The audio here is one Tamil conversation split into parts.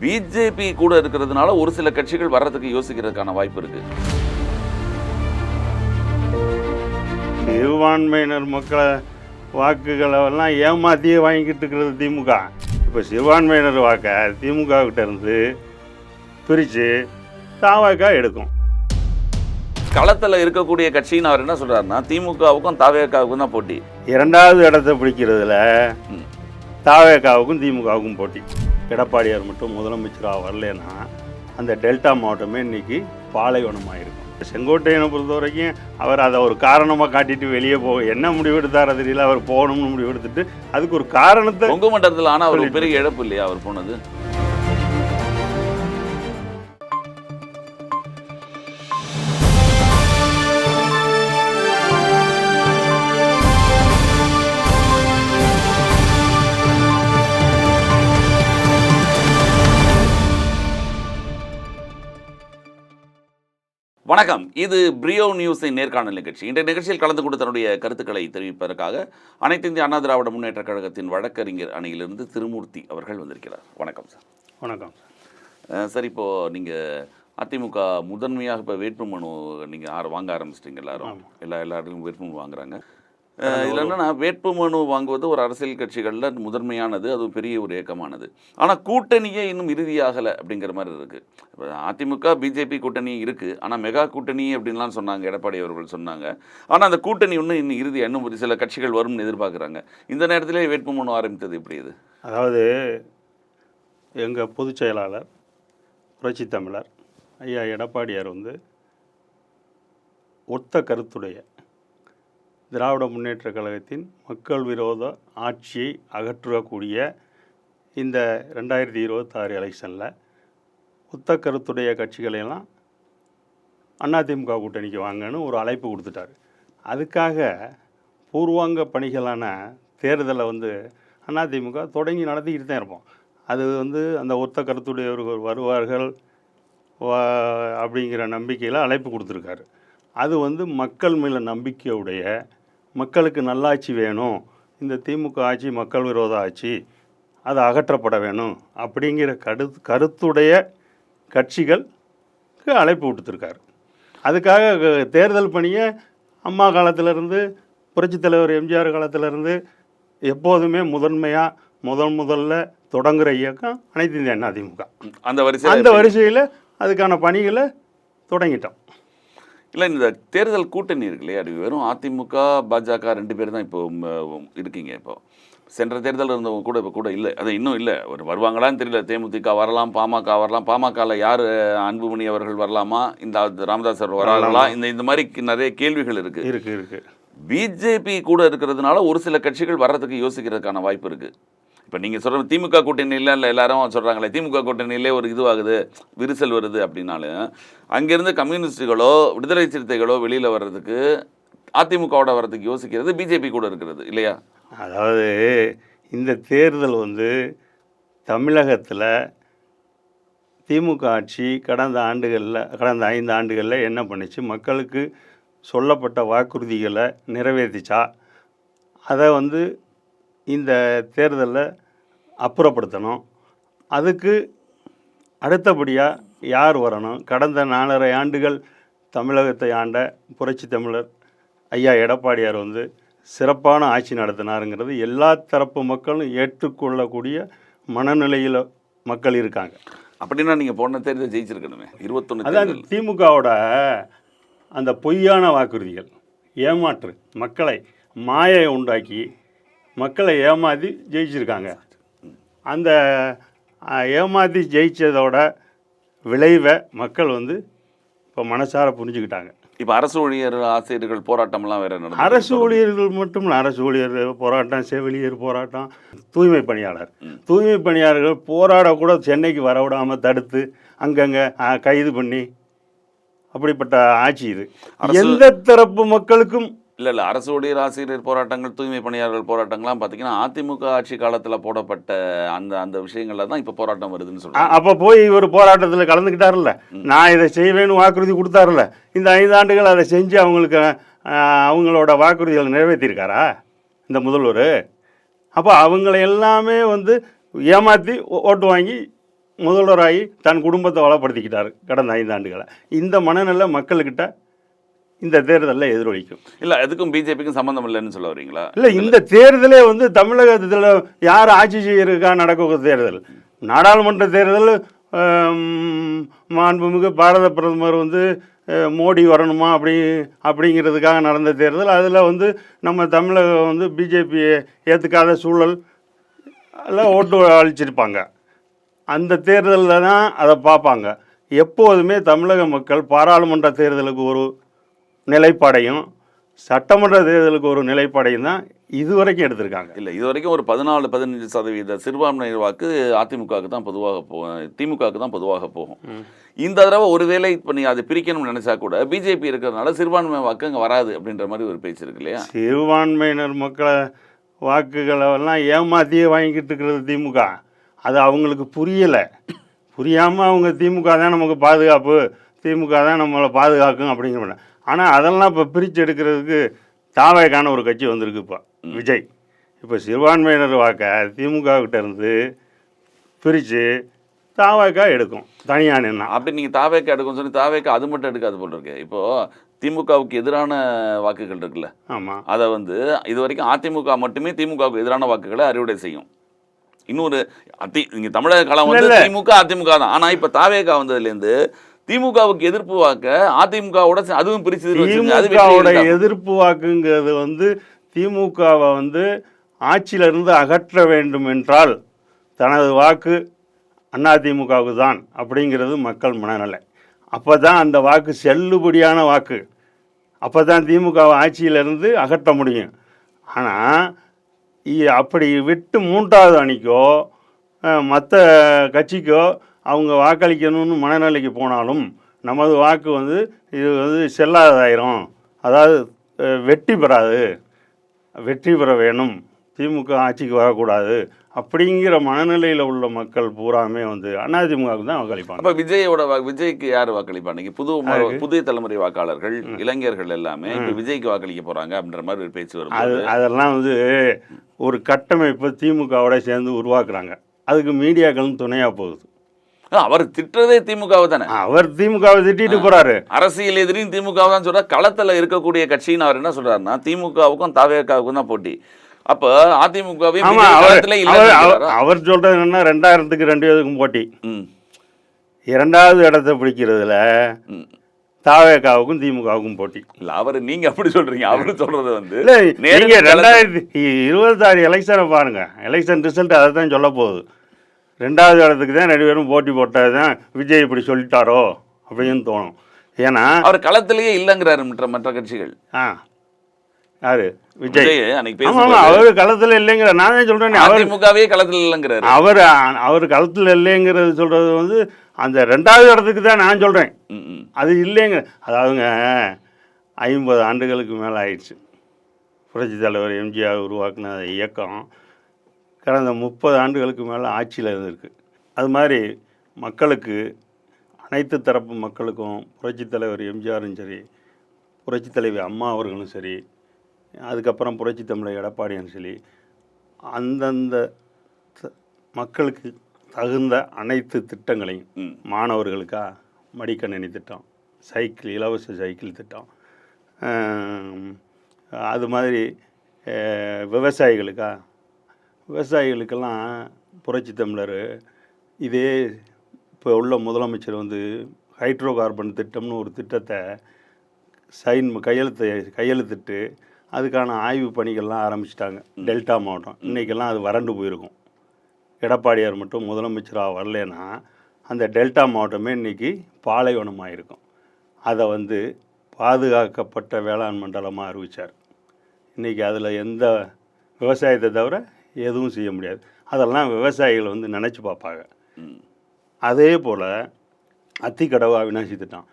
பிஜேபி கூட இருக்கிறதுனால ஒரு சில கட்சிகள் வர்றதுக்கு யோசிக்கிறதுக்கான வாய்ப்பு இருக்கு. சிறுபான்மையினர் மக்களை வாக்குகளை எல்லாம் ஏமாத்தியே வாங்கிக்கிட்டு இருக்கிறது திமுக. இப்போ சிறுபான்மையினர் வாக்கை திமுக கிட்ட இருந்து பிரித்து தாவாக்கா எடுக்கும். களத்துல இருக்கக்கூடிய கட்சின்னு அவர் என்ன சொல்றாருன்னா திமுகவுக்கும் தாவேக்காவுக்கும் தான் போட்டி. இரண்டாவது இடத்தை பிடிக்கிறதுல. தாவேக்காவுக்கும் திமுகவுக்கும் போட்டி. எடப்பாடியார் மட்டும் முதலமைச்சராக வரலன்னா அந்த டெல்டா மாவட்டமே இன்னைக்கு பாலைவனமாக இருக்கும் செங்கோட்டையனை பொறுத்த வரைக்கும் அவர் அதை ஒரு காரணமாக காட்டிட்டு வெளியே போக என்ன முடிவெடுத்தார் அது தெரியல அவர் போகணும்னு முடிவெடுத்துட்டு அதுக்கு ஒரு காரணத்தை கொங்கு மண்டலத்தில் ஆனா அவர் பெரிய இழப்பு இல்லையா அவர் போனது? வணக்கம். இது பிரியோ நியூஸின் நேர்காணல் நிகழ்ச்சி. இன்றைய நிகழ்ச்சியில் கலந்து கொண்டு தன்னுடைய கருத்துக்களை தெரிவிப்பதற்காக அனைத்து இந்திய அண்ணா திராவிட முன்னேற்ற கழகத்தின் வழக்கறிஞர் அணியிலிருந்து திருமூர்த்தி அவர்கள் வந்திருக்கிறார். வணக்கம் சார். வணக்கம் சார். இப்போ நீங்க அதிமுக முதன்மையாக இப்போ வேட்புமனு நீங்க ஆர வாங்க ஆரம்பிச்சிட்டீங்க எல்லாரும். எல்லா எல்லா இடத்துலையும் வேட்புமனு வாங்குறாங்க. அஹ் இதுல என்னன்னா வேட்புமனு வாங்குவது ஒரு அரசியல் கட்சிகள்ல முதன்மையானது அது பெரிய ஒரு இயக்கமானது ஆனா கூட்டணியே இன்னும் இறுதியாகலை அப்படிங்கிற மாதிரி இருக்கு. இப்போ அதிமுக பிஜேபி கூட்டணி இருக்கு. ஆனா மெகா கூட்டணி அப்படின்லாம் சொன்னாங்க எடப்பாடி அவர்கள் சொன்னாங்க. ஆனா அந்த கூட்டணி இன்னும் இன்னும் இறுதி இன்னும் ஒரு சில கட்சிகள் வரும்னு எதிர்பார்க்குறாங்க. இந்த நேரத்திலே வேட்புமனு ஆரம்பித்தது எப்படி இது? அதாவது எங்கள் பொதுச் செயலாளர் புரட்சி தமிழர் ஐயா எடப்பாடியார் வந்து ஒத்த கருத்துடைய திராவிட முன்னேற்ற கழகத்தின் மக்கள் விரோத ஆட்சியை அகற்றக்கூடிய இந்த ரெண்டாயிரத்தி இருபத்தாறு எலெக்ஷனில் ஒத்த கருத்துடைய கட்சிகளையெல்லாம் அதிமுக கூட்டணிக்கு வாங்கன்னு ஒரு அழைப்பு கொடுத்துட்டாரு. அதுக்காக பூர்வாங்க பணிகளான தேர்தலை வந்து அதிமுக தொடங்கி நடத்திக்கிட்டு தான் இருப்போம். அது வந்து அந்த ஒத்த கருத்துடையவர்கள் வருவார்கள் அப்படிங்கிற நம்பிக்கையில் அழைப்பு கொடுத்துருக்காரு. அது வந்து மக்கள் மேல நம்பிக்கையுடைய மக்களுக்கு நல்லாட்சி வேணும் இந்த திமுக ஆட்சி மக்கள் விரோத ஆட்சி அது அகற்றப்பட வேணும் அப்படிங்கிற கரு கருத்துடைய கட்சிகளுக்கு அழைப்பு கொடுத்துருக்காரு அதுக்காக தேர்தல் பணியை அம்மா காலத்திலேருந்து புரட்சித் தலைவர் எம்ஜிஆர் காலத்திலேருந்து எப்போதுமே முதன்மையாக முதல் முதல்ல தொடங்குற இயக்கம் அனைத்து இந்திய அண்ணா திமுக. அந்த வரிசையில் அந்த வரிசையில் அதுக்கான பணிகளை தொடங்கிட்டோம். இல்லை இந்த தேர்தல் கூட்டணி இருக்கு இல்லையா அது வெறும் அதிமுக பாஜக ரெண்டு பேர் தான் இப்போ இருக்கீங்க இப்போ. சென்ற தேர்தல் இருந்தவங்க கூட இப்போ கூட இல்லை. அது இன்னும் இல்லை. ஒரு வருவாங்களான்னு தெரியல. தேமுதிக வரலாம் பாமக வரலாம். பாமகவில் யார் அன்புமணி அவர்கள் வரலாமா? இந்த ராமதாஸ் அவர் வராங்களா இந்த இந்த மாதிரி நிறைய கேள்விகள் இருக்கு. இருக்கு இருக்கு. பிஜேபி கூட இருக்கிறதுனால ஒரு சில கட்சிகள் வர்றதுக்கு யோசிக்கிறதுக்கான வாய்ப்பு இருக்கு. இப்போ நீங்கள் சொல்கிற திமுக கூட்டணியில் இல்லை எல்லாரும் சொல்கிறாங்களே திமுக கூட்டணியிலே ஒரு இதுவாகுது விரிசல் வருது அப்படின்னாலும் அங்கேருந்து கம்யூனிஸ்டுகளோ விடுதலை சிறுத்தைகளோ வெளியில் வர்றதுக்கு அதிமுகவோட வர்றதுக்கு யோசிக்கிறது பிஜேபி கூட இருக்கிறது இல்லையா? அதாவது இந்த தேர்தல் வந்து தமிழகத்தில் திமுக ஆட்சி கடந்த ஆண்டுகளில் கடந்த ஐந்து ஆண்டுகளில் என்ன பண்ணிச்சு? மக்களுக்கு சொல்லப்பட்ட வாக்குறுதிகளை நிறைவேற்றிச்சா? அதை வந்து இந்த தேர்தலில் அப்புறப்படுத்தணும். அதுக்கு அடுத்தபடியாக யார் வரணும்? கடந்த நாலரை ஆண்டுகள் தமிழகத்தை ஆண்ட புரட்சி தமிழர் ஐயா எடப்பாடியார் வந்து சிறப்பான ஆட்சி நடத்தினாருங்கிறது எல்லா தரப்பு மக்களும் ஏற்றுக்கொள்ளக்கூடிய மனநிலையில் மக்கள் இருக்காங்க. அப்படின்னா நீங்கள் போன தேர்தல் ஜெயிச்சிருக்கணுமே. இருபத்தொன்று அதான் தேர்தல். திமுகவோட அந்த பொய்யான வாக்குறுதிகள் ஏமாற்று மக்களை மாயை உண்டாக்கி மக்களை ஏமாற்றி ஜெயிச்சிருக்காங்க. அந்த ஏமாற்றி ஜெயிச்சதோட விளைவை மக்கள் வந்து இப்போ மனசார புரிஞ்சுக்கிட்டாங்க. இப்போ அரசு ஊழியர் ஆசிரியர்கள் போராட்டம்லாம் வேற அரசு ஊழியர்கள் மட்டும் இல்லை அரசு ஊழியர் போராட்டம் செவிலியர் போராட்டம் தூய்மை பணியாளர். தூய்மை பணியாளர்கள் போராட கூட சென்னைக்கு வரவிடாமல் தடுத்து அங்கங்கே கைது பண்ணி அப்படிப்பட்ட ஆட்சி இது. எந்த தரப்பு மக்களுக்கும் இல்லை இல்லை. அரசு ஊழியர் ஆசிரியர் போராட்டங்கள் தூய்மை பணியாளர்கள் போராட்டங்கள்லாம் பார்த்தீங்கன்னா அதிமுக ஆட்சி காலத்தில் போடப்பட்ட அந்த அந்த விஷயங்கள்ல தான் இப்போ போராட்டம் வருதுன்னு சொல்றாங்க. அப்போ போய் இவர் போராட்டத்தில் கலந்துக்கிட்டார்ல நான் இதை செய்வேன்னு வாக்குறுதி கொடுத்தாருல்ல. இந்த ஐந்து ஆண்டுகள் அதை செஞ்சு அவங்களுக்கு அவங்களோட வாக்குறுதிகளை நிறைவேற்றியிருக்காரா இந்த முதல்வர்? அப்போ அவங்கள எல்லாமே வந்து ஏமாற்றி ஓட்டு வாங்கி முதல்வராகி தன் குடும்பத்தை வளப்படுத்திக்கிட்டார் கடந்த ஐந்து ஆண்டுகளை இந்த மனநிலை மக்கள்கிட்ட இந்த தேர்தலில் எதிரொலிக்கும். இல்ல அதுக்கும் பிஜேபிக்கும் சம்பந்தம் இல்லைன்னு சொல்ல வரீங்களா? இல்லை இந்த தேர்தலே வந்து தமிழகத்தில் யார் ஆட்சி செய்யறதுக்கா நடக்க தேர்தல்? நாடாளுமன்ற தேர்தல் மாண்புமிகு பாரத பிரதமர் வந்து மோடி வரணுமா அப்படி அப்படிங்கிறதுக்காக நடந்த தேர்தல். அதில் வந்து நம்ம தமிழகம் வந்து பிஜேபியை ஏற்றுக்காத சூழல் எல்லாம் ஓட்டு அளிச்சிருப்பாங்க அந்த தேர்தலில் தான் அதை பார்ப்பாங்க. எப்போதுமே தமிழக மக்கள் பாராளுமன்ற தேர்தலுக்கு ஒரு நிலைப்பாடையும் சட்டமன்ற தேர்தலுக்கு ஒரு நிலைப்பாடையும் தான் இதுவரைக்கும் எடுத்திருக்காங்க. இல்ல இது வரைக்கும் ஒரு பதினாலு பதினஞ்சு சதவீத சிறுபான்மையினர் வாக்கு அதிமுகவுக்கு தான் பொதுவாக போகும் திமுகவுக்கு தான் பொதுவாக போகும். இந்த தடவை ஒருவேளை இப்போ நீ அதை பிரிக்கணும்னு நினைச்சா கூட பிஜேபி இருக்கிறதுனால சிறுபான்மை வாக்கு அங்கே வராது அப்படின்ற மாதிரி ஒரு பேச்சு இருக்கு இல்லையா? சிறுபான்மையினர் மக்களை வாக்குகளை எல்லாம் ஏமாத்தியே வாங்கிக்கிட்டு இருக்கிறது திமுக. அது அவங்களுக்கு புரியலை. புரியாமல் அவங்க திமுக தான் நமக்கு பாதுகாப்பு திமுக தான் நம்மளை பாதுகாக்கும் அப்படிங்கிற ஆனால் அதெல்லாம் இப்போ பிரித்து எடுக்கிறதுக்கு தாவேக்கான ஒரு கட்சி வந்திருக்கு இப்போ. விஜய். இப்போ சிறுபான்மையினர் வாக்கை திமுக கிட்ட இருந்து பிரித்து தாவேக்கா எடுக்கும். தனியாக நின்னா. அப்படி நீங்க தாவேக்கா எடுக்கும் சொல்லி தாவேக்கா அது மட்டும் எடுக்காது போல இருக்கு. இப்போ திமுகவுக்கு எதிரான வாக்குகள் இருக்குல்ல ஆமாம் அதை வந்து இது வரைக்கும் அதிமுக மட்டுமே திமுகவுக்கு எதிரான வாக்குகளை அறுவடை செய்யும். இன்னொரு அதி இங்க தமிழக களம் வந்து. திமுக அதிமுக தான். ஆனா இப்ப தாவேகா வந்ததுலேருந்து திமுகவுக்கு எதிர்ப்பு வாக்க அதிமுகவோட அதுவும் பிரிச்சு திமுகவோட. எதிர்ப்பு? வாக்குங்கிறது வந்து திமுகவை வந்து ஆட்சியிலிருந்து அகற்ற வேண்டும் என்றால் தனது வாக்கு அதிமுகவுக்கு தான் அப்படிங்கிறது மக்கள் மனநிலை. அப்போ தான் அந்த வாக்கு செல்லுபடியான வாக்கு. அப்போ தான் திமுகவை ஆட்சியிலிருந்து அகற்ற முடியும். ஆனால் அப்படி விட்டு மூன்றாவது அணிக்கோ மற்ற கட்சிக்கோ அவங்க வாக்களிக்கணும்னு மனநிலைக்கு போனாலும் நமது வாக்கு வந்து இது வந்து செல்லாததாயிரும் அதாவது வெற்றி பெறாது. வெற்றி பெற வேணும். திமுக ஆட்சிக்கு வரக்கூடாது. அப்படிங்கிற மனநிலையில் உள்ள மக்கள் பூராமே வந்து அதிமுகவுக்கு தான் வாக்களிப்பாங்க. அப்ப விஜயோட விஜய்க்கு யார் வாக்களிப்பா இன்னைக்கு புது? புதிய தலைமுறை வாக்காளர்கள் இளைஞர்கள் எல்லாமே இப்ப விஜய்க்கு வாக்களிக்க போறாங்க அப்படின்ற மாதிரி ஒரு பேச்சு அது வரும் அதெல்லாம் வந்து ஒரு கட்டமைப்பை திமுகவோட சேர்ந்து உருவாக்குறாங்க. அதுக்கு மீடியாக்களும் துணையாக போகுது. அவர் திட்டுறதே திமுகவை தானே? அவர் திமுகவை திட்டிட்டு போறாரு. அரசியல் எதிரியும் திமுக தான் சொல்ற களத்துல இருக்கக்கூடிய கட்சின்னு அவர் என்ன சொல்றாருன்னா திமுகவுக்கும் தாவேக்காவுக்கும் தான் போட்டி. அப்ப அதிமுகவையும் விஜய் அவர் சொல்றாரா? சொல்றது என்னன்னா ரெண்டாயிரத்துக்கு ரெண்டு பேருக்கும் போட்டி. இரண்டாவது இடத்தை பிடிக்கிறதுல. தாவேக்காவுக்கும் திமுகவுக்கும் போட்டி. இல்ல அவரு நீங்க அப்படி சொல்றீங்க. அவரு சொல்றது வந்து இல்லை ரெண்டாயிரத்தி இருபத்தாறு எலெக்ஷனை பாருங்க. எலெக்ஷன் ரிசல்ட் அதை தான் சொல்ல போகுது. ரெண்டாவது இடத்துக்கு தான் ரெண்டு பேரும் போட்டி போட்டது தான் விஜய் இப்படி சொல்லிட்டாரோ அப்படின்னு தோணும். ஏன்னா அவர் களத்திலேயே இல்லைங்கிறாரு மற்ற மற்ற கட்சிகள். ஆ யாரு? விஜய். அன்னைக்கு அவரு களத்துல இல்லைங்கிற நான் தான் சொல்றேன் அவர் அதிமுகவே களத்துல இல்லைங்கிறாரு. அவர் அவர் களத்துல இல்லைங்கிறது சொல்றது வந்து அந்த ரெண்டாவது இடத்துக்கு தான் நான் ம். அது இல்லைங்க அதாவதுங்க ஐம்பது ஆண்டுகளுக்கு மேலே ஆயிடுச்சு புரட்சித் தலைவர் எம்ஜிஆர் உருவாக்கின இயக்கம் கடந்த முப்பது ஆண்டுகளுக்கு மேலே ஆட்சியில் இருந்திருக்கு. அது மாதிரி மக்களுக்கு அனைத்து தரப்பு மக்களுக்கும் புரட்சித் தலைவர் எம்ஜிஆரும் சரி புரட்சித் தலைவி அம்மா அவர்களும் சரி அதுக்கப்புறம் புரட்சித் தமிழர் எடப்பாடியும் சரி அந்தந்த மக்களுக்கு தகுந்த அனைத்து திட்டங்களையும். மாணவர்களுக்கா? மடிக்கணினி திட்டம் சைக்கிள் இலவச சைக்கிள் திட்டம் அது மாதிரி விவசாயிகளுக்கா? விவசாயிகளுக்கெல்லாம் புரட்சி தமிழர். இதே இப்போ உள்ள முதலமைச்சர் வந்து ஹைட்ரோ கார்பன் திட்டம்னு ஒரு திட்டத்தை சைன் கையெழுத்து கையெழுத்திட்டு அதுக்கான ஆய்வு பணிகள்லாம் ஆரம்பிச்சிட்டாங்க. டெல்டா மாவட்டம். இன்றைக்கெல்லாம் அது வறண்டு போயிருக்கும். எடப்பாடியார் மட்டும் முதலமைச்சராக வரலனா அந்த டெல்டா மாவட்டமே இன்றைக்கி பாலைவனமாக இருக்கும் அதை வந்து பாதுகாக்கப்பட்ட வேளாண் மண்டலமாக அறிவித்தார் இன்றைக்கி அதில் எந்த விவசாயத்தை தவிர எதுவும் செய்ய முடியாது. அதெல்லாம் விவசாயிகள் வந்து நினச்சி பார்ப்பாங்க. அதே போல் அத்திக்கடவு அவினாசி திட்டம்.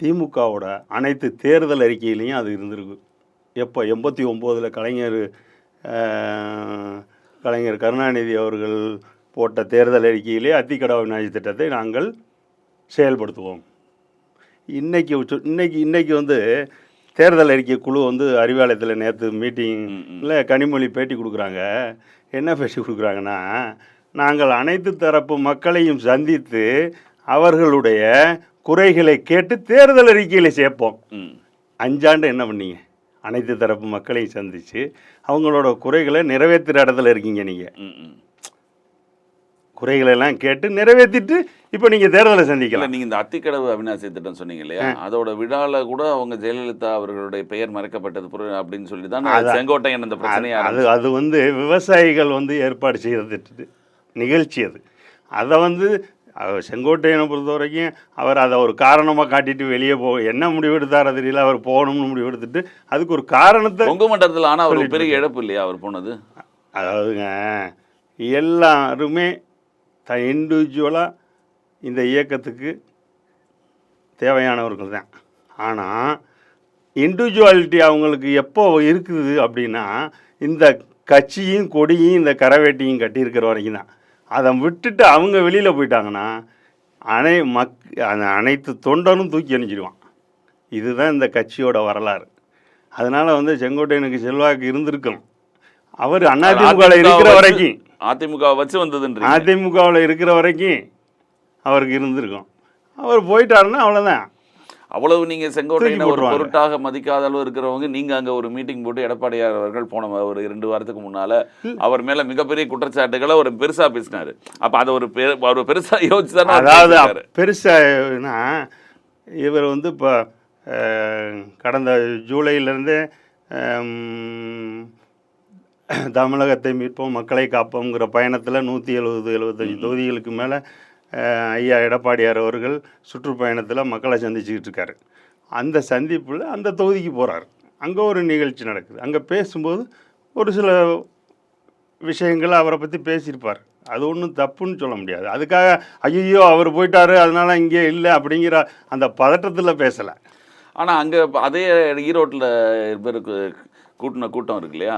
திமுகவோட அனைத்து தேர்தல் அறிக்கையிலையும் அது இருந்திருக்கு. எப்போ? எண்பத்தி ஒம்போதில் கலைஞர் கலைஞர் கருணாநிதி அவர்கள் போட்ட தேர்தல் அறிக்கையிலே அத்திக்கடவு அவினாசி திட்டத்தை நாங்கள் செயல்படுத்துவோம். இன்னைக்கு உச்ச- இன்னைக்கு இன்னைக்கு வந்து தேர்தல் அறிக்கை குழு வந்து அறிவாலயத்தில் நேற்று மீட்டிங்கில் கனிமொழி பேட்டி கொடுக்குறாங்க. என்ன பேட்டி கொடுக்குறாங்கன்னா நாங்கள் அனைத்து தரப்பு மக்களையும் சந்தித்து அவர்களுடைய குறைகளை கேட்டு தேர்தல் அறிக்கையில் சேர்ப்போம். அஞ்சாண்டு என்ன பண்ணீங்க? அனைத்து தரப்பு மக்களையும் சந்தித்து அவங்களோட குறைகளை நிறைவேற்றுற இடத்துல இருக்கீங்க நீங்கள் ம் ம் குறைகளை எல்லாம் கேட்டு நிறைவேற்றிட்டு இப்போ நீங்கள் தேர்தலை சந்திக்கலாம். நீங்க இந்த அத்திக்கடவு அவிநாசி திட்டம் சொன்னீங்க இல்லையா அதோட விழால கூட அவங்க ஜெயலலிதா அவர்களுடைய பெயர் மறைக்கப்பட்டது புற- அப்படின்னு சொல்லி தான் செங்கோட்டையன் அந்த பிரச்சனையை அது அது வந்து விவசாயிகள் வந்து ஏற்பாடு செய்கிறது நிகழ்ச்சி அது. அதை வந்து செங்கோட்டையனை பொறுத்த வரைக்கும் அவர் அதை ஒரு காரணமாக காட்டிட்டு வெளியே போ என்ன முடிவெடுத்தாரோ தெரியல அவர் போகணும்னு முடிவெடுத்துட்டு அதுக்கு ஒரு காரணத்தை கொங்கு மண்டலத்தில் ஆனா ஒரு பெரிய இழப்பு இல்லையா அவர் போனது? அதாவதுங்க எல்லாருமே த இண்டிவிஜுவலாக இந்த இயக்கத்துக்கு தேவையானவர்கள் தான். ஆனால் இண்டிவிஜுவாலிட்டி அவங்களுக்கு எப்போ இருக்குது அப்படின்னா இந்த கட்சியும் கொடியும் இந்த கரவேட்டியும் கட்டியிருக்கிற வரைக்கும் தான். அதை விட்டுட்டு அவங்க வெளியில் போயிட்டாங்கன்னா அனை மக் அந்த அனைத்து தொண்டனும் தூக்கி அணிஞ்சிடுவான் இதுதான் இந்த கட்சியோட வரலாறு. அதனால் வந்து செங்கோட்டையனுக்கு செல்வாக்கு இருந்திருக்கணும். அவர் அதிமுகவில் இருக்கிற வரைக்கும். அதிமுக வச்சு வந்ததுன்றீங்க. அதிமுகவில் இருக்கிற வரைக்கும் அவருக்கு இருந்திருக்கும். அவர் போயிட்டாருன்னா அவ்வளோதான் அவ்வளவு நீங்க செங்கோட்டையனை ஒரு. பொருட்டாக மதிக்காத அளவு இருக்கிறவங்க நீங்க அங்க ஒரு மீட்டிங் போட்டு எடப்பாடியார் அவர்கள் போன ஒரு ரெண்டு வாரத்துக்கு முன்னால அவர் மேல மிகப்பெரிய குற்றச்சாட்டுகளை ஒரு பெருசா பேசினாரு. அப்ப அதை ஒரு பெரு- அவர் பெருசா யோசிச்சு தானே அதாவது. பெருசானா இவர் வந்து இப்போ கடந்த ஜூலையிலேருந்து தமிழகத்தை மீட்போம் மக்களை காப்போங்கிற பயணத்தில் நூற்றி எழுபது எழுபத்தஞ்சி தொகுதிகளுக்கு மேலே ஐயா எடப்பாடியார் அவர்கள் சுற்றுப்பயணத்தில் மக்களை சந்திச்சுக்கிட்டு இருக்காரு அந்த சந்திப்பில் அந்த தொகுதிக்கு போகிறார் அங்கே ஒரு நிகழ்ச்சி நடக்குது. அங்கே பேசும்போது ஒரு சில விஷயங்கள் அவரை பற்றி பேசியிருப்பார். அது ஒன்றும் தப்புன்னு சொல்ல முடியாது. அதுக்காக ஐயோ அவர் போயிட்டாரு அதனால இங்கே இல்லை அப்படிங்கிற அந்த பதட்டத்தில் பேசலை. ஆனா அங்க அதே ஈரோட்டில் பேருக்கு கூட்டின கூட்டம் இருக்கு இல்லையா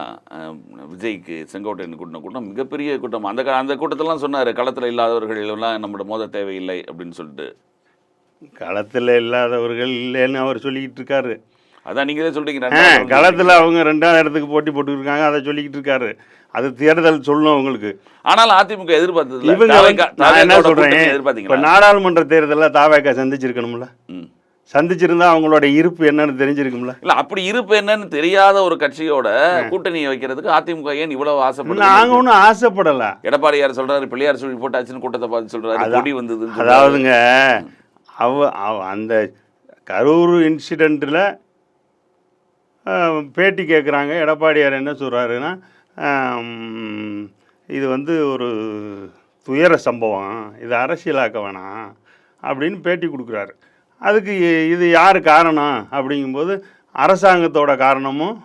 விஜய்க்கு செங்கோட்டையன் கூட்டின கூட்டம் மிகப்பெரிய கூட்டம். அந்த அந்த கூட்டத்திலாம் சொன்னாரு களத்துல இல்லாதவர்கள் எல்லாம் நம்மளோட மோத தேவையில்லை அப்படின்னு சொல்லிட்டு. களத்தில் இல்லாதவர்கள் இல்லைன்னு அவர் சொல்லிக்கிட்டு இருக்காரு. அதான் நீங்களே round களத்தில் அவங்க ரெண்டாவது இடத்துக்கு போட்டி போட்டுருக்காங்க அதை சொல்லிக்கிட்டு இருக்காரு. அது தேர்தல் சொல்லணும் அவங்களுக்கு. ஆனாலும் அதிமுக எதிர்பார்த்தது இவங்க என்ன சொல்கிறேன் இப்போ நாடாளுமன்ற தேர்தலில் தாவேக்கா சந்திச்சிருக்கணும்ல. ம். சந்திச்சிருந்தா அவங்களோட இருப்பு என்னன்னு தெரிஞ்சிருக்கும்ல. இல்ல அப்படி இருப்பு என்னன்னு தெரியாத ஒரு கட்சியோட கூட்டணியை வைக்கிறதுக்கு அதிமுக ஏன் இவ்வளவு ஆசைப்படுது? நாங்கள் ஒன்றும் ஆசைப்படலை. எடப்பாடியார் சொல்றாரு பிள்ளையார் சொல்லி போட்டாச்சுன்னு கூட்டத்தை பார்த்து சொல்றாரு. கொடி சொல்றாரு. அதாவதுங்க அவ அவ- அந்த கரூர் இன்சிடெண்ட்டில் பேட்டி கேட்குறாங்க எடப்பாடியார் என்ன சொல்கிறாருன்னா இது வந்து ஒரு துயர சம்பவம். இது அரசியலாக்க வேணாம் அப்படின்னு பேட்டி கொடுக்குறாரு. அதுக்கு இது யார் காரணம்? அப்படிங்கும்போது அரசாங்கத்தோட காரணமும்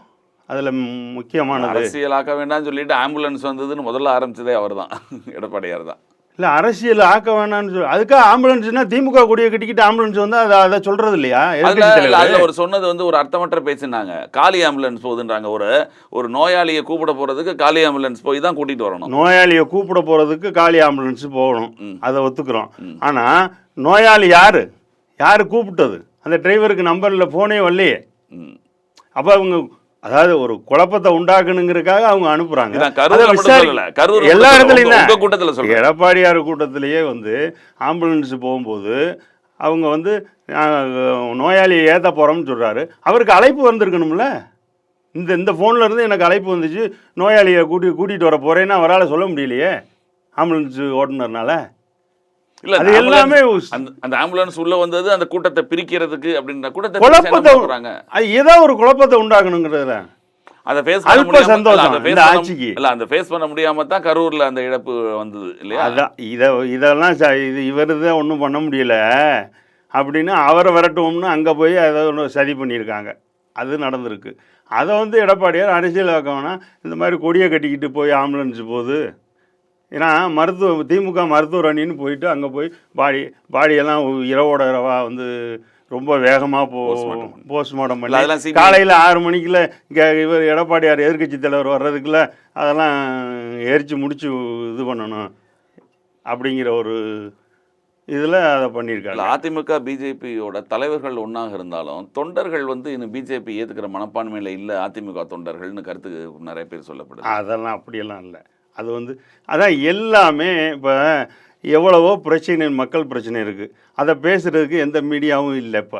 அதில் முக்கியமானது. அரசியலாக்க வேண்டாம்னு சொல்லிட்டு ஆம்புலன்ஸ் வந்ததுன்னு முதல்ல ஆரம்பிச்சதே அவர்தான். எடப்பாடியார் தான். இல்லை அரசியல் ஆக்க வேணாம்னு சொல்லி அதுக்காக ஆம்புலன்ஸ்னா திமுக கொடியை கட்டிக்கிட்டு ஆம்புலன்ஸ் வந்து அதை அதை சொல்கிறது இல்லையா அதுல ஒரு சொன்னது வந்து ஒரு அர்த்தமற்ற பேசுனாங்க காலி ஆம்புலன்ஸ் போகுதுன்றாங்க. ஒரு ஒரு நோயாளியை கூப்பிட போறதுக்கு காலி ஆம்புலன்ஸ் போய் தான் கூட்டிட்டு வரணும். நோயாளியை கூப்பிட போகிறதுக்கு காலி ஆம்புலன்ஸ் போகணும். அதை ஒத்துக்கிறோம். ஆனால் நோயாளி யார்? யார் கூப்பிட்டது? அந்த டிரைவருக்கு நம்பரில் ஃபோனே வரலையே. அப்போ அவங்க அதாவது ஒரு குழப்பத்தை உண்டாக்கணுங்கிறதுக்காக அவங்க கரூர் எல்லா இடத்துலையும். கூட்டத்துல சொல்றேன். எடப்பாடியார் கூட்டத்திலேயே வந்து ஆம்புலன்ஸ் போகும்போது அவங்க வந்து நோயாளியை ஏற்ற போகிறோம்னு சொல்கிறாரு அவருக்கு அழைப்பு வந்திருக்கணும்ல. இந்த இந்த ஃபோனில் இருந்து எனக்கு அழைப்பு வந்துச்சு. நோயாளியை கூட்டி கூட்டிகிட்டு வர போகிறேன்னு அவரால் சொல்ல முடியலையே ஆம்புலன்ஸ் ஓட்டுனர்னால இல்ல அது எல்லாமே அந்த ஆம்புலன்ஸ் உள்ள வந்தது அந்த கூட்டத்தை பிரிக்கிறதுக்கு அப்படின்ற கூட்டத்தை குழப்பத்தை அது ஏதோ ஒரு குழப்பத்தை உண்டாக்கணுங்கிறதுல அதை ஃபேஸ் பண்ண முடியாம இல்ல, அந்த ஃபேஸ் பண்ண முடியாம தான் கரூர்ல அந்த இழப்பு வந்தது இல்லையா? அதான் இதை இதெல்லாம் இது இவர் தான் ஒன்றும் பண்ண முடியல. அப்படின்னு அவரை விரட்டுவோம்னு அங்கே போய் அதை ஒன்று சதி பண்ணியிருக்காங்க. அது நடந்திருக்கு. அதை வந்து எடப்பாடியார் அரசியலாக்கவனா இந்த மாதிரி கொடியை கட்டிக்கிட்டு போய் ஆம்புலன்ஸ் போகுது ஏன்னா மருத்துவ திமுக மருத்துவர் அணின்னு போயிட்டு அங்கே போய் பாடி பாடியெல்லாம் இரவோட இரவா வந்து ரொம்ப வேகமாக போ. போஸ்ட்மார்ட்டம் பண்ணி. காலையில் ஆறு மணிக்குள்ள இங்கே இவர் எடப்பாடியார் எதிர்க்கட்சி தலைவர் வர்றதுக்குள்ள அதெல்லாம் எரிச்சு முடிச்சு இது பண்ணணும் அப்படிங்கிற ஒரு இதில் அதை பண்ணியிருக்காங்க அதிமுக பிஜேபியோட தலைவர்கள் ஒண்ணாக இருந்தாலும் தொண்டர்கள் வந்து இன்னும் பிஜேபி ஏத்துக்கிற மனப்பான்மையில இல்ல அதிமுக தொண்டர்கள்னு கருத்து நிறைய பேர் சொல்லப்படுது. அதெல்லாம் அப்படியெல்லாம் இல்லை. அது வந்து அதான் எல்லாமே இப்போ எவ்வளவோ பிரச்சனை மக்கள் பிரச்சனை இருக்குது அதை பேசுகிறதுக்கு எந்த மீடியாவும் இல்லை இப்போ.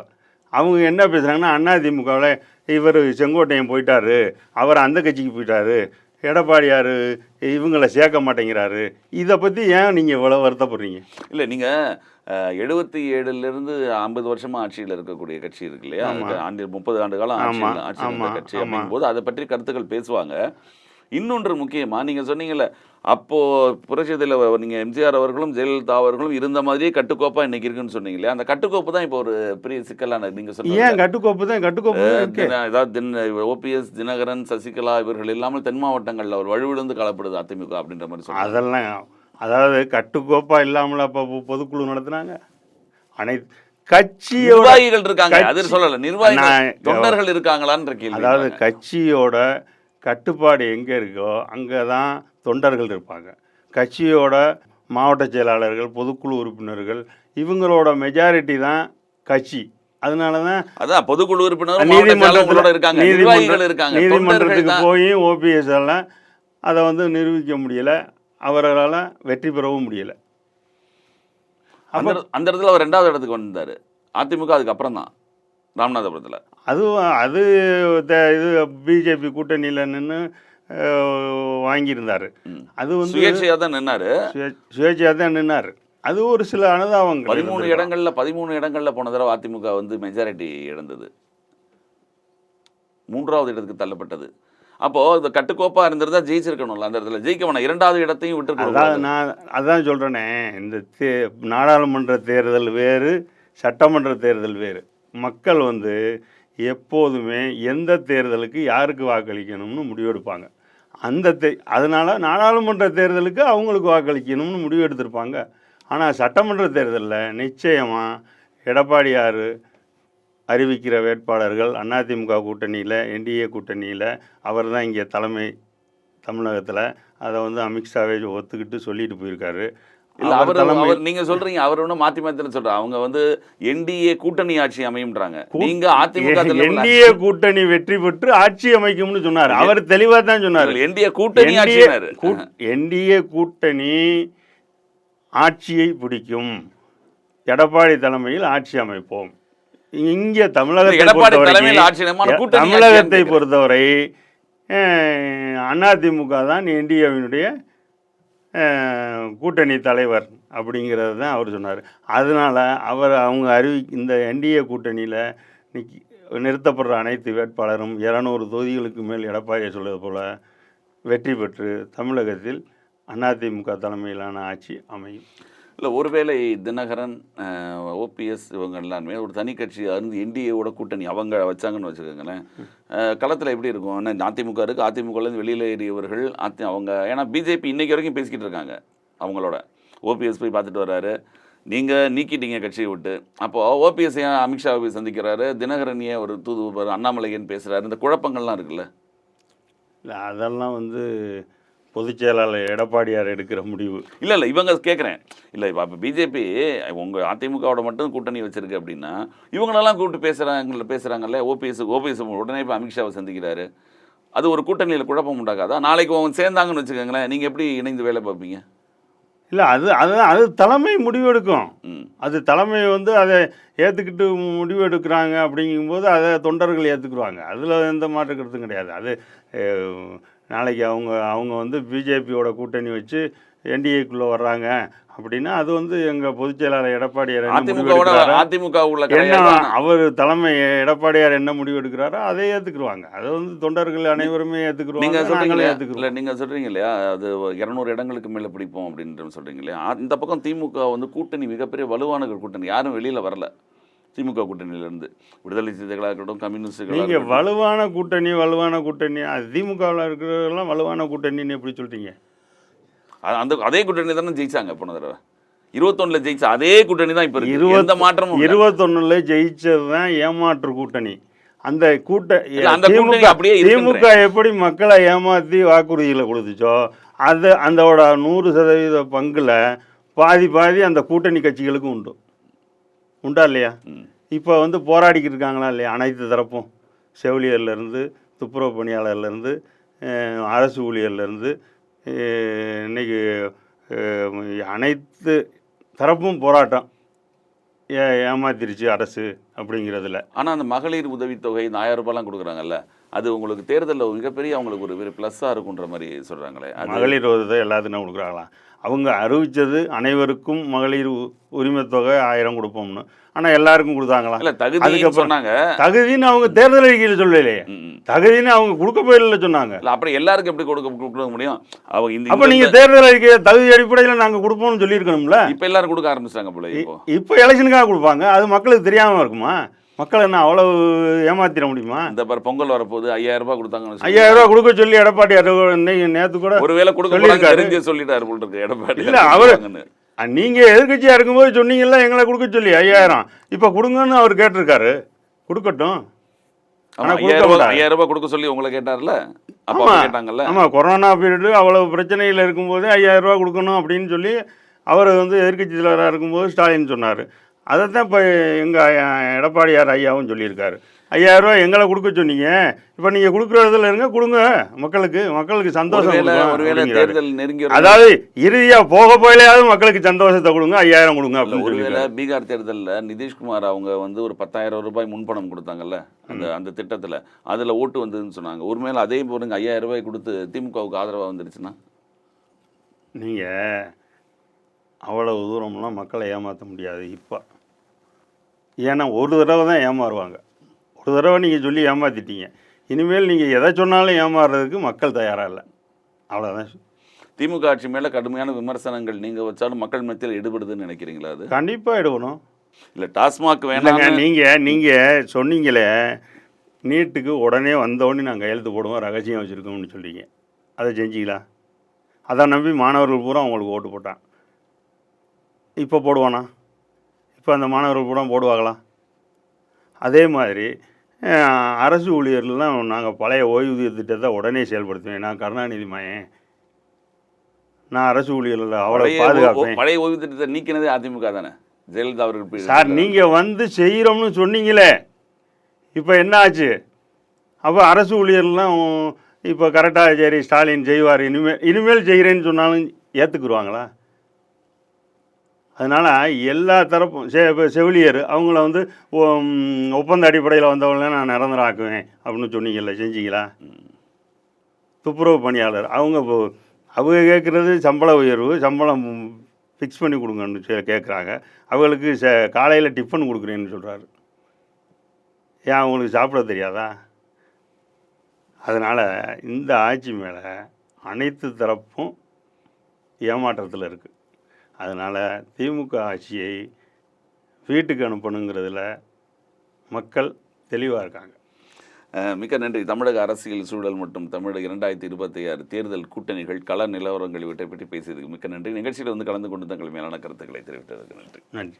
அவங்க என்ன பேசுகிறாங்கன்னா அதிமுகவில் இவர் செங்கோட்டையன் போயிட்டாரு அவர் அந்த கட்சிக்கு போயிட்டாரு எடப்பாடியார் இவங்களை சேர்க்க மாட்டேங்கிறாரு. இதை பற்றி ஏன் நீங்கள் இவ்வளோ வருத்தப்படுறீங்க? இல்லை நீங்கள் எழுபத்தி ஏழுலேருந்து ஐம்பது வருஷமா ஆட்சியில் இருக்கக்கூடிய கட்சி இருக்கு இல்லையா? ஆண்டு முப்பது ஆண்டு காலம் இருந்த ஆமா, கட்சி ஆமா. அப்படிங்கும்போது அதை பற்றி கருத்துக்கள் பேசுவாங்க. இன்னொன்று முக்கியமா நீங்க சொன்னீங்கல்ல அப்போ புரட்சியத்தில் நீங்க எம்ஜிஆர் அவர்களும் ஜெயலலிதா அவர்களும் இருந்த மாதிரியே கட்டுக்கோப்பா இன்னைக்கு இருக்குன்னு சொன்னீங்க இல்லையா அந்த கட்டுக்கோப்பு தான் இப்போ ஒரு பெரிய சிக்கலான நீங்க ஏன் சொன்னீங்க கட்டுக்கோப்பு தான்? கட்டுக்கோப்பு தான் இருக்கு. ஏதாவது தின் ஓபிஎஸ் தினகரன் சசிகலா இவர்கள் இல்லாமல் தென் மாவட்டங்கள்ல ஒரு வலுவிழந்து காலப்படுது அதிமுக அப்படின்ற மாதிரி சொல்றாங்க. அதெல்லாம் அதாவது கட்டுக்கோப்பா இல்லாமல் அப்போ பொதுக்குழு நடத்துனாங்க. அனைத்து கட்சியோட நிர்வாகிகள் இருக்காங்க அது சொல்லல நிர்வாகிகள் நான் தொண்டர்கள் இருக்காங்களான்ற கேள்வி. அதாவது. கட்சியோட கட்டுப்பாடு எங்கே இருக்கோ அங்கே தான் தொண்டர்கள் இருப்பாங்க. கட்சியோட மாவட்ட செயலாளர்கள் பொதுக்குழு உறுப்பினர்கள் இவங்களோட மெஜாரிட்டி தான் கட்சி. அதனால தான் அதான் பொதுக்குழு உறுப்பினர் செயலாளர்களோட இருக்காங்க நிர்வாகிகள் இருக்காங்க நீதிமன்றத்துக்கு போய் ஓபிஎஸ் எல்லாம் அதை வந்து நிரூபிக்க முடியல. அவர்களால் வெற்றி பெறவும் முடியல. அந்த அந்த இடத்துல அவர் ரெண்டாவது இடத்துக்கு வந்தாரு அதிமுக அதுக்கு அப்புறம் தான் ராமநாதபுரத்துல. அதுவும் அது இது பிஜேபி கூட்டணியில் நின்று வாங்கியிருந்தார். அது வந்து சுயேட்சையா தான் நின்னாரு. சுயேட்சையாக தான் நின்னார். அது ஒரு சில அனுதாபங்கள் பதிமூணு. இடங்கள்ல பதிமூணு இடங்கள்ல போன தடவை அதிமுக வந்து மெஜாரிட்டி இழந்தது. மூன்றாவது இடத்துக்கு தள்ளப்பட்டது. அப்போ இந்த கட்டுக்கோப்பா இருந்திருந்தா ஜெயிச்சிருக்கணும்ல அந்த இடத்துல. ஜெயிக்க வேணாம் இரண்டாவது இடத்தையும் அதான் விட்டு நான் அதான் சொல்கிறேனே இந்த தே நாடாளுமன்ற தேர்தல் வேறு சட்டமன்ற தேர்தல் வேறு. மக்கள் வந்து எப்போதுமே எந்த தேர்தலுக்கு யாருக்கு வாக்களிக்கணும்னு முடிவெடுப்பாங்க. அந்த தே அதனால் நாடாளுமன்ற தேர்தலுக்கு அவங்களுக்கு வாக்களிக்கணும்னு முடிவு எடுத்திருப்பாங்க ஆனால் சட்டமன்ற தேர்தலில் நிச்சயமாக எடப்பாடியார் அறிவிக்கிற வேட்பாளர்கள் அதிமுக கூட்டணியில் என்டிஏ கூட்டணியில் அவர் தான் இங்கே தலைமை தமிழகத்தில். அதை வந்து அமித்ஷாவே ஒத்துக்கிட்டு சொல்லிட்டு போயிருக்காரு. இல்ல அவர் அவர் நீங்க சொல்றீங்க அவர் ஒன்றும் மாத்தி மாத்தி சொல்றாங்க அவங்க வந்து என்டிஏ கூட்டணி ஆட்சி அமையும்ன்றாங்க. நீங்க அதிமுக என்டிஏ கூட்டணி வெற்றி பெற்று ஆட்சி அமைக்கும்னு சொன்னார். அவர் தெளிவாக தான் சொன்னார். என்டிஏ கூட்டணி ஆட்சியினர். என்டிஏ கூட்டணி ஆட்சியை பிடிக்கும். எடப்பாடி தலைமையில் ஆட்சி அமைப்போம். இங்கே தமிழகத்தை ஆட்சி தமிழகத்தை பொறுத்தவரை அதிமுக தான் என்டிஏவினுடைய கூட்டணி தலைவர் அப்படிங்கிறது தான் அவர் சொன்னார். அதனால் அவர் அவங்க அறிவி இந்த என்டிஏ கூட்டணியில் நிக்கி நிறுத்தப்படுற அனைத்து வேட்பாளரும் இரநூறு தொகுதிகளுக்கு மேல் எடப்பாடியை சொல்வது போல வெற்றி பெற்று தமிழகத்தில் அதிமுக தலைமையிலான ஆட்சி அமையும். இல்லை ஒருவேளை தினகரன் ஓபிஎஸ் இவங்க எல்லாருமே ஒரு தனி கட்சி அருந்து என்டிஏவோட கூட்டணி அவங்க வச்சாங்கன்னு வச்சுக்கோங்களேன். களத்தில் எப்படி இருக்கும்? என்ன அதிமுக இருக்குது அதிமுகலேருந்து வெளியில் ஏறியவர்கள் அத்தி அவங்க ஏன்னா பிஜேபி இன்றைக்கி வரைக்கும் பேசிக்கிட்டு இருக்காங்க அவங்களோட. ஓபிஎஸ் போய் பார்த்துட்டு வர்றாரு நீங்கள் நீக்கிட்டீங்க கட்சியை விட்டு. அப்போ ஓபிஎஸ் ஏன் அமித்ஷாவை போய் சந்திக்கிறாரு? தினகரன் ஏன் ஒரு தூது அண்ணாமலையன் பேசுகிறாரு இந்த குழப்பங்கள்லாம் இருக்குல்ல. இல்லை அதெல்லாம் வந்து பொதுச் செயலாளர் எடப்பாடியார் எடுக்கிற முடிவு. இல்ல இல்ல இவங்க கேட்குறேன் இல்லை இப்போ அப்போ பிஜேபி உங்க அதிமுகவோட மட்டும் கூட்டணி வச்சிருக்கு அப்படின்னா இவங்களெல்லாம் கூப்பிட்டு பேசுறாங்க பேசுறாங்கல்ல ஓபிஎஸ் ஓபிஎஸ் உடனே இப்போ அமித்ஷாவை சந்திக்கிறாரு. அது ஒரு கூட்டணியில் குழப்பம் உண்டாக்காதா நாளைக்கு அவங்க சேர்ந்தாங்கன்னு வச்சுக்கோங்களேன் நீங்க எப்படி இணைந்து வேலை பார்ப்பீங்க? இல்லை அது அது அது தலைமை முடிவெடுக்கும் ம். அது தலைமை வந்து அதை ஏற்றுக்கிட்டு முடிவு எடுக்கிறாங்க அப்படிங்கும்போது அதை தொண்டர்கள் ஏற்றுக்குருவாங்க அதில் எந்த மாற்று கருத்தும் கிடையாது. அது நாளைக்கு அவங்க அவங்க வந்து பிஜேபியோட கூட்டணி வச்சு என்டிஏக்குள்ளே வர்றாங்க அப்படின்னா அது வந்து எங்கள் பொதுச் செயலாளர் எடப்பாடியார் எடுக்கிறாரோ, அதிமுக உள்ள என்ன அவர் தலைமை எடப்பாடியார் என்ன முடிவு எடுக்கிறாரோ அதை ஏற்றுக்குருவாங்க அதை வந்து தொண்டர்கள் அனைவருமே ஏற்றுக்குருவாங்க இல்லையா? ஏற்றுக்குருவோம் இல்ல நீங்க சொல்றீங்க இல்லையா? அது இருநூறு இடங்களுக்கு மேல பிடிப்போம் அப்படின்ற சொல்றீங்க இல்லையா? இந்த பக்கம் திமுக வந்து கூட்டணி மிகப்பெரிய வலுவான கூட்டணி. யாரும் வெளியில வரல. திமுக கூட்டணியில இருந்து விடுதலை சிறுத்தைகளாக இருக்கட்டும் கம்யூனிஸ்டுகளாக நீங்கள் வலுவான கூட்டணி வலுவான கூட்டணி திமுகவில் இருக்கிறதெல்லாம் வலுவான கூட்டணின்னு எப்படி சொல்லிட்டீங்க அ- அந்த அதே கூட்டணி தானே ஜெயிச்சாங்க போன தடவை. இருபத்தொன்னுல ஜெயிச்ச அதே கூட்டணி தான் இப்போ இருபத்- மாற்றமும். இருபத்தொன்னுல ஜெயிச்சது தான் ஏமாற்று கூட்டணி. அந்த கூட்ட அந்த கூட்டணி அப்படியே. திமுக எப்படி மக்களை ஏமாற்றி வாக்குறுதிகளை கொடுத்துச்சோ அது அந்தோட நூறு சதவீத பங்குல பாதி பாதி அந்த கூட்டணி கட்சிகளுக்கும் உண்டு. உண்டா இல்லையா. இப்போ வந்து போராடிக்கிட்டு இருக்காங்களா இல்லையா? அனைத்து தரப்பும். செவிலியர்லேருந்து துப்புரவு பணியாளர்லேருந்து அரசு ஊழியர்லேருந்து அஹ், அனைத்து தரப்பும் போராட்டம். ஏ ஏமாத்திருச்சு அரசு அப்படிங்கிறதுல. ஆனால் அந்த மகளிர் உதவித்தொகை இந்த ஆயிரம் ரூபாய்லாம் கொடுக்குறாங்கல்ல அது உங்களுக்கு தேர்தலில் மிகப்பெரிய அவங்களுக்கு ஒரு ப்ளஸ்ஸாக இருக்குன்ற மாதிரி சொல்கிறாங்களே மகளிர் உதவி எல்லாத்துக்கும் கொடுக்குறாங்களாம். அவங்க அறிவித்தது அனைவருக்கும் மகளிர் உ- உரிமைத் தொகை ஆயிரம் கொடுப்போம்னு. ஆனால் எல்லாருக்கும் கொடுத்தாங்களாம் இல்லை தகுதி அதுக்கப்புறம் சொன்னாங்க. தகுதின்னு அவங்க தேர்தல் அறிக்கையில் சொல்லலையே. தகுதின்னு அவங்க கொடுக்க போயிடல சொன்னாங்க. இல்ல அப்புறம் எல்லாருக்கும் எப்படி கொடுக்க கொடுக்க முடியும்? அவங்க இந்த அப்போ நீங்கள் தேர்தல் அறிக்கையை தகுதி அடிப்படையில் நாங்கள் கொடுப்போம்னு சொல்லியிருக்கணும்ல? இப்போ எல்லாரும் கொடுக்க ஆரம்பிச்சிட்டாங்க போல இப்போ. இப்போ எலெக்ஷனுக்காக கொடுப்பாங்க. அது மக்களுக்கு தெரியாமல் இருக்குமா? மக்கள் என்ன அவ்வளவு ஏமாத்திட முடியுமா இந்த பாரு பொங்கல் வரப்போகுது ஐயாயிரம் ரூபாய் வச்சுக்கோங்க. ஐயாயிரம் ரூபா கொடுக்க சொல்லி எடப்பாடி இன்னைக்கு நேற்று கூட ஒருவேளை கொடுக்க. தெரிஞ்சு சொல்லிட்டாரு போல இருக்கு எடப்பாடி இல்ல, அவரு-. நீங்கள் எதிர்கட்சியாக இருக்கும்போது சொன்னீங்கல்ல எங்களை கொடுக்க சொல்லி ஐயாயிரம் இப்போ கொடுங்கன்னு அவர் கேட்டிருக்காரு கொடுக்கட்டும் ஆமா, ஐயாயிரம் ரூபாய் ரூபாய் கொடுக்க சொல்லி உங்களை கேட்டார்ல அப்ப ஆமா. கேட்டாங்கல்ல ஆமாம் கொரோனா பீரியடு அவ்வளவு பிரச்சனையில் இருக்கும்போது ஐயாயிரம் ரூபா கொடுக்கணும் அப்படின்னு சொல்லி அவர் வந்து எதிர்க்கட்சி தலைவராக இருக்கும்போது ஸ்டாலின் சொன்னார் அதைத்தான் இப்போ எங்கள் எடப்பாடியார் ஐயாவும் சொல்லியிருக்காரு. ஐயாயிரம் ரூபா எங்களை கொடுக்க சொன்னீங்க. இப்போ நீங்கள் கொடுக்குறதுல இருங்க கொடுங்க. மக்களுக்கு மக்களுக்கு சந்தோஷம் அதாவது இறுதியாக போக போயிலையாவது மக்களுக்கு சந்தோஷத்தை கொடுங்க ஐயாயிரம் கொடுங்க அப்படின்னு ஒருவேளை பீகார் தேர்தல்ல நிதிஷ்குமார் அவங்க வந்து ஒரு பத்தாயிரம் ரூபாய் முன்பணம் கொடுத்தாங்கல்ல அந்த அந்த திட்டத்துல. அதுல ஓட்டு வந்ததுன்னு சொன்னாங்க. ஒருவேளை அதே போடுங்க ஐயாயிரம் ரூபாய் கொடுத்து திமுகவுக்கு ஆதரவா வந்துருச்சுன்னா? நீங்கள் அவ்வளவு தூரம்லாம் மக்களை ஏமாற்ற முடியாது. இப்போ ஏன்னா ஒரு தடவை தான் ஏமாறுவாங்க. ஒரு தடவை நீங்கள் சொல்லி ஏமாத்திட்டீங்க. இனிமேல் நீங்கள் எதை சொன்னாலும் ஏமாறுறதுக்கு மக்கள் தயாராக இல்லை. அவ்வளோதான் திமுக ஆட்சி மேல கடுமையான விமர்சனங்கள் நீங்க வச்சாலும் மக்கள் மத்தியில் ஈடுபடுதுன்னு நினைக்கிறீங்களா அது? கண்டிப்பாக எடுக்கணும் இல்ல டாஸ்மாக் வேணாம் நீங்கள் நீங்கள் சொன்னீங்களே நீட்டுக்கு உடனே வந்தோடனே நான் கையெழுத்து போடுவோம் ரகசியம் வச்சுருக்கோம்னு சொல்றீங்க. அதை செஞ்சீங்களா? அதை நம்பி மாணவர்கள் பூரா உங்களுக்கு ஓட்டு போட்டான். இப்போ போடுவானா? இப்போ அந்த மாணவர்கள் பூரா போடுவாங்களா அதே மாதிரி அரசு ஊழியர்கள்லாம் நாங்கள் பழைய ஓய்வூதிய திட்டத்தை உடனே செயல்படுத்துவேன். நான் கருணாநிதி மயன் நான் அரசு ஊழியர்களில் அவ்வளோ பாதுகாப்பேன். பழைய ஓய்வு திட்டத்தை நீக்கினதே அதிமுக தானே? ஜெயலலிதா அவர்கள் சார் நீங்கள் வந்து செய்கிறோம்னு சொன்னீங்களே. இப்போ என்ன ஆச்சு? அப்போ அரசு ஊழியர்லாம் இப்போ கரெக்டாக சரி ஸ்டாலின் செய்வார் இனிமேல் இனிமேல் செய்கிறேன்னு சொன்னாலும் ஏற்றுக்குருவாங்களா அதனால் எல்லா தரப்பும் செ இப்போ செவிலியர் அவங்கள வந்து ஒப்பந்த அடிப்படையில் வந்தவங்கள நான் நிரந்தரம் ஆக்குவேன் அப்படின்னு சொன்னீங்கல்ல செஞ்சீங்களா? துப்புரவு பணியாளர் அவங்க இப்போ அவங்க கேட்குறது சம்பள உயர்வு சம்பளம் ஃபிக்ஸ் பண்ணி கொடுங்கன்னு கேட்குறாங்க. அவங்களுக்கு ச காலையில் டிஃபன் கொடுக்குறேன்னு சொல்கிறாரு ஏன் அவங்களுக்கு சாப்பிட தெரியாதா? அதனால் இந்த ஆட்சி மேலே அனைத்து தரப்பும் ஏமாற்றத்தில் இருக்குது அதனால் திமுக ஆட்சியை வீட்டுக்கு அனுப்பணுங்கிறதுல மக்கள் தெளிவாக இருக்காங்க. மிக்க நன்றி. தமிழக அரசியல் சூழல் மற்றும் தமிழக இரண்டாயிரத்தி இருபத்தி ஆறு தேர்தல் கூட்டணிகள் கள நிலவரங்கள் இவற்றை பற்றி பேசியதுக்கு மிக்க நன்றி. நிகழ்ச்சியில் வந்து கலந்து கொண்டு தங்கள் மேலான கருத்துக்களை தெரிவித்ததற்கு நன்றி. நன்றி.